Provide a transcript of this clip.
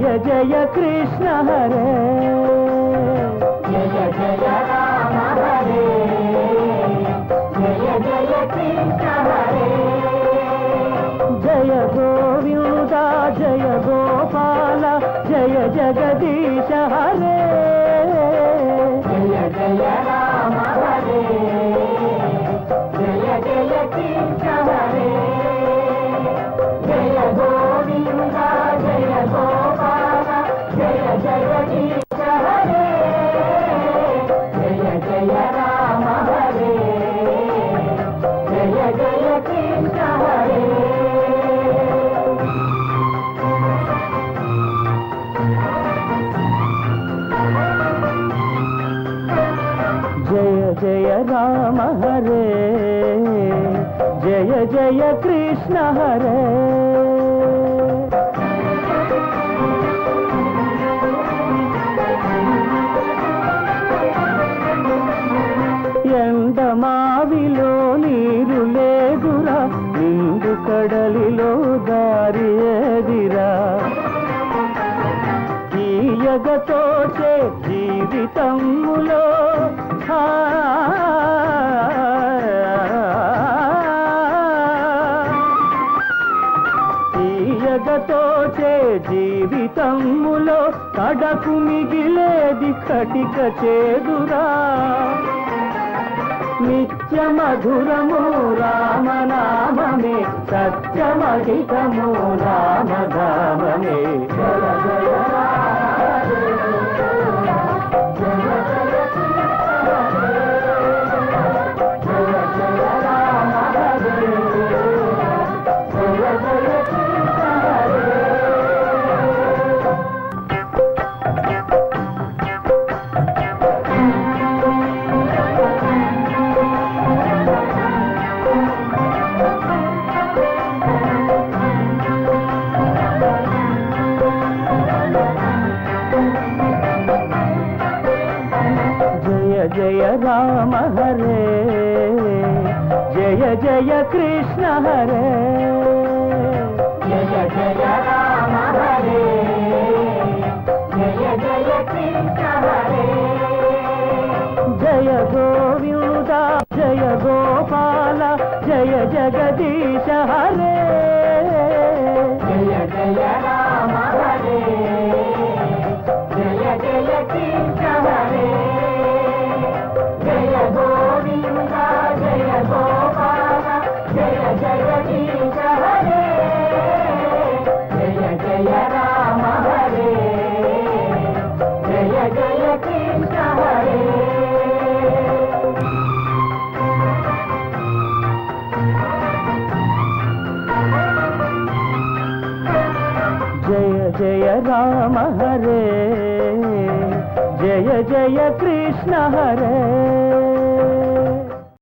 జయ జయ కృష్ణ హరే జయ జయ రామ హరే జయ జయ కృష్ణ హరే జయ గోవింద జయ గోపాల జయ జగదీశ హరే జయ రామ హరే జయ జయ కృష్ణ హరే ఎండమావిలో నీరు లేదురా నిండు కడలిలో దారి ఏదిరా? తీయగతోచే జీవితములో. ఆ, జీవితములో కడకు మిగిలేది కటిక చేదురా. నిత్య మధురము రామనామే సత్యమధికము రామధామే జయ జయ జయ జయ రామ హరే జయ జయ కృష్ణ హరే జయ జయ రామ హరే జయ జయ కృష్ణ హరే జయ గోవింద జయ గోపాల జయ జయ రామ హరే జయ జయ కృష్ణ హరే